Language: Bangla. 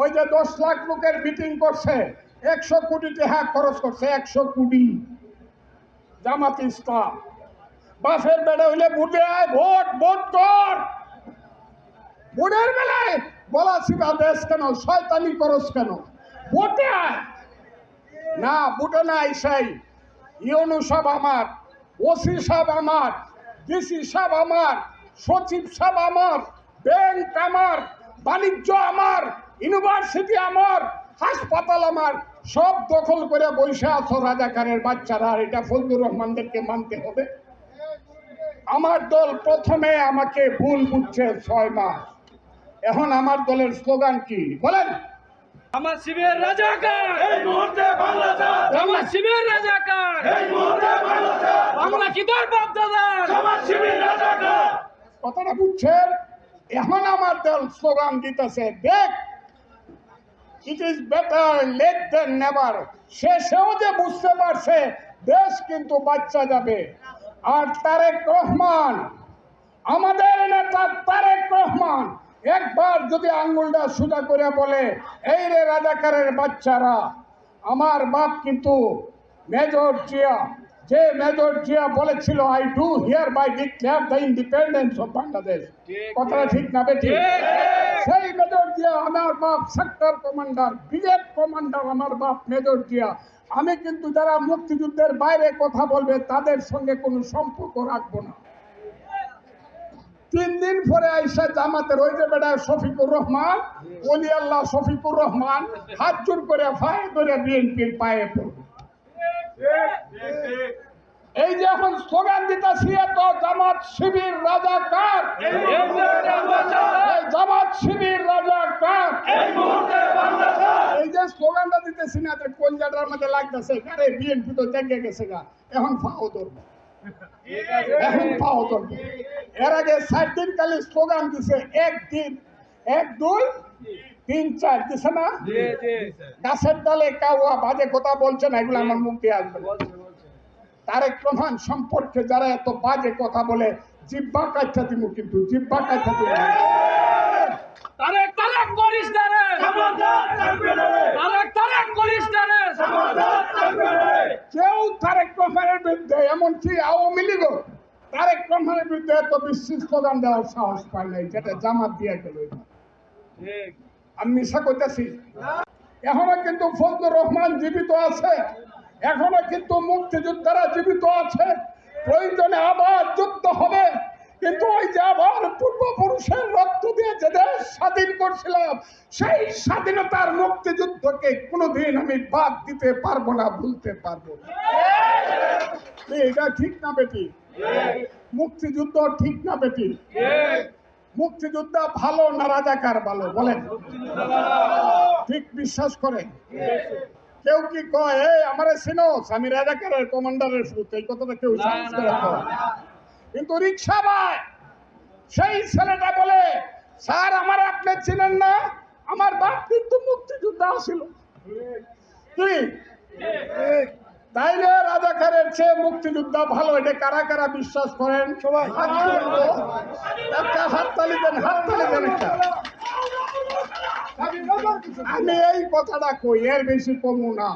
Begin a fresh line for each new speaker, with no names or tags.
ওই যে দশ লাখ লোকের মিটিং করছে, একশো কোটি টাকা খরচ করছে, একশো কোটি। জামাত ইসলাম বাসের বেড়ে হইলে ভোটে আয়, ভোট ভোট কর। ভোটের বেলায় বলা শিবা দেশ কেন? শয়তানি খরচ কেন? ভোটে আয়। না, ভোটে না আইসাই ইউনু সব আমার, ওসি সব আমার, ডিসি সব আমার, সচিব সব আমার, ব্যাংক আমার, বাণিজ্য আমার ইউনিভার্সিটি আমার হাসপাতাল আমার সব দখল করে বৈশা আছো রাজাকারের বাচ্চারা আর এটা ফজলুর রহমানদেরকে মানতে হবে। আমার দল প্রথমে আমাকে ভুল বুঝছে ছয় মাস। এখন আমার দলের স্লোগান কি? বলেন।
আমার শিবের রাজাকার।
এই মুহূর্তে বাংলাদেশ
আমার শিবের রাজাকার।
এই মুহূর্তে বাংলাদেশ
বাংলা কি তোর বাপ দাদা?
আমার শিবির রাজাকার।
কথাটা বুঝছেন? এখন আমার দল স্লোগান দিতেছে দেখ। It is better late than never শেষেও যে বুঝতে পারছে, দেশ কিন্তু বাচ্চা যাবে। আর তারেক রহমান, আমাদের নেতা তারেক রহমান, একবার যদি আঙ্গুলটা সোজা করে বলে, এই রে রাজাকারের বাচ্চারা, আমার বাপ কিন্তু মেজর জিয়া। যে মেজর জিয়া বলেছিল I do hereby declare the independence of Bangladesh কথাটা ঠিক না বেঠিক? সেই মেজর জিয়া আমার বাপ সেক্টর কমান্ডার ব্রিগেড কমান্ডার আমার বাপ মেজর জিয়া। আমি কিন্তু যারা মুক্তিযুদ্ধের বাইরে কথা বলবে তাদের সঙ্গে কোনো সম্পর্ক রাখব না। তিন দিন পরে আইসা জামাতের ওই যে বেটা শফিকুর রহমান অলি আল্লাহ শফিকুর রহমান হাত জোর করে ফায়ে ধরে বিএনপির পায়ে পড়বে। এই যে এখন স্লোগান দিতেছি তো জামাত শিবির রাজা কার? জামাত শিবির রাজা কার?
এই
যে স্লোগানটা দিতেছি না কোন কলজাটার মধ্যে লাগতেছে আরে বিএনপি তো দেখে গেছে গা এখন ফাও ধরবো। এখন ফাও ধরবো। এর আগে ষাট দিন কালে স্লোগান দিছে একদিন এক দুই তিন চার দিছে না
জি জি।
গাছের ডালে কাউয়া বাজে কথা বলছে না এগুলো আমার মুখ দিয়ে আসবে।
বলছে বলছে।
তারেক রহমান সম্পর্কে যারা এত বাজে কথা বলে জিব্বা দিব কিন্তু জিব্বা কাচ্ছা দিব
তারেক তারেক করিস না রে। তারেক তারেক করিস না
কেউ তারেক বিরুদ্ধে এমনকি আওয়ামী তারেক বিরুদ্ধে এত স্লোগান দেওয়ার সাহস পায় নাই যেটা জামাত দিয়ে গেল। এটা।
ঠিক।
আমি মিশা করতেছি। এখনও কিন্তু ফজলুর রহমান জীবিত আছে। এখনও কিন্তু মুক্তিযোদ্ধারা জীবিত আছে। প্রয়োজনে আবার যুদ্ধ হবে। কিন্তু ওই যে আবার পূর্বপুরুষের রক্ত দিয়ে যে দেশ স্বাধীন করছিলাম সেই স্বাধীনতার মুক্তিযুদ্ধকে কোনোদিন আমি বাদ দিতে পারব না ভুলতে পারব এটা ঠিক না বেটি? মুক্তিযুদ্ধ ঠিক না বেটি? মুক্তিযোদ্ধা ভালো না রাজাকার ভালো? বলেন। ঠিক বিশ্বাস করে। কেউ কি কয় এই আমারে চিনোস আমি রাজাকারের কমান্ডারের শুরুতে এই কথাটা কেউ করে কিন্তু রিক্সা ভাই সেই ছেলেটা বলে, স্যার, আমার আপনি ছিলেন না? আমার বাপ কিন্তু মুক্তিযোদ্ধা ছিল। কি? তাইলে রাজাকারের চেয়ে মুক্তিযোদ্ধা ভালো এটা কারা কারা বিশ্বাস করেন? সবাই। হাত একটা হাত তালি দেন হাততালি দেন একটা। আমি এই কথাটা কই এর বেশি কমু না।